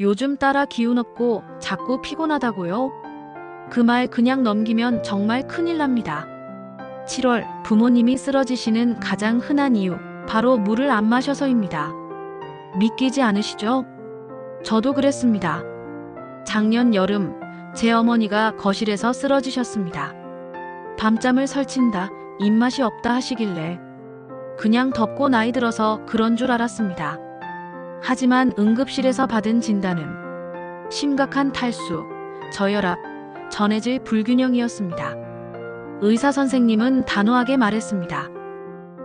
요즘 따라 기운 없고 자꾸 피곤하다고요? 그 말 그냥 넘기면 정말 큰일 납니다. 7월 부모님이 쓰러지시는 가장 흔한 이유, 바로 물을 안 마셔서입니다. 믿기지 않으시죠? 저도 그랬습니다. 작년 여름, 제 어머니가 거실에서 쓰러지셨습니다. 밤잠을 설친다, 입맛이 없다 하시길래 그냥 덥고 나이 들어서 그런 줄 알았습니다. 하지만 응급실에서 받은 진단은 심각한 탈수, 저혈압, 전해질 불균형이었습니다. 의사 선생님은 단호하게 말했습니다.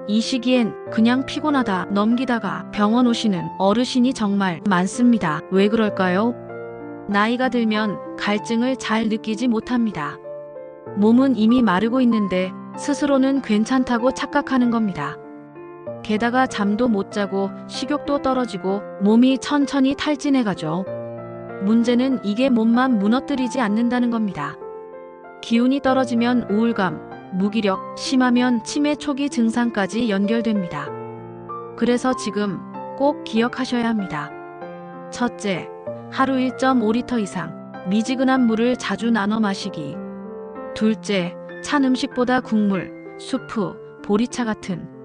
이 시기엔 그냥 피곤하다 넘기다가 병원 오시는 어르신이 정말 많습니다. 왜 그럴까요? 나이가 들면 갈증을 잘 느끼지 못합니다. 몸은 이미 마르고 있는데 스스로는 괜찮다고 착각하는 겁니다. 게다가 잠도 못 자고 식욕도 떨어지고 몸이 천천히 탈진해 가죠. 문제는 이게 몸만 무너뜨리지 않는다는 겁니다. 기운이 떨어지면 우울감, 무기력, 심하면 치매 초기 증상까지 연결됩니다. 그래서 지금 꼭 기억하셔야 합니다. 첫째, 하루 1.5리터 이상 미지근한 물을 자주 나눠 마시기. 둘째, 찬 음식보다 국물, 수프, 보리차 같은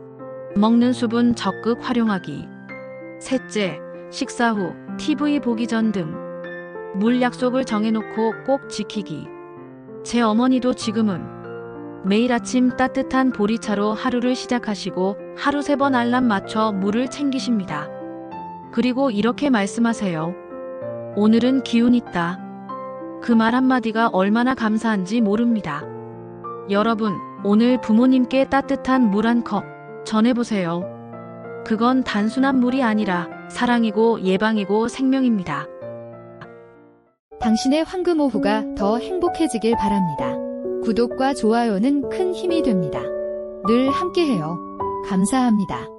먹는 수분 적극 활용하기. 셋째, 식사 후 TV 보기 전 등 물 약속을 정해놓고 꼭 지키기. 제 어머니도 지금은 매일 아침 따뜻한 보리차로 하루를 시작하시고 하루 세 번 알람 맞춰 물을 챙기십니다. 그리고 이렇게 말씀하세요. 오늘은 기운 있다. 그 말 한마디가 얼마나 감사한지 모릅니다. 여러분, 오늘 부모님께 따뜻한 물 한 컵 전해보세요. 그건 단순한 물이 아니라 사랑이고 예방이고 생명입니다. 당신의 황금 오후가 더 행복해지길 바랍니다. 구독과 좋아요는 큰 힘이 됩니다. 늘 함께해요. 감사합니다.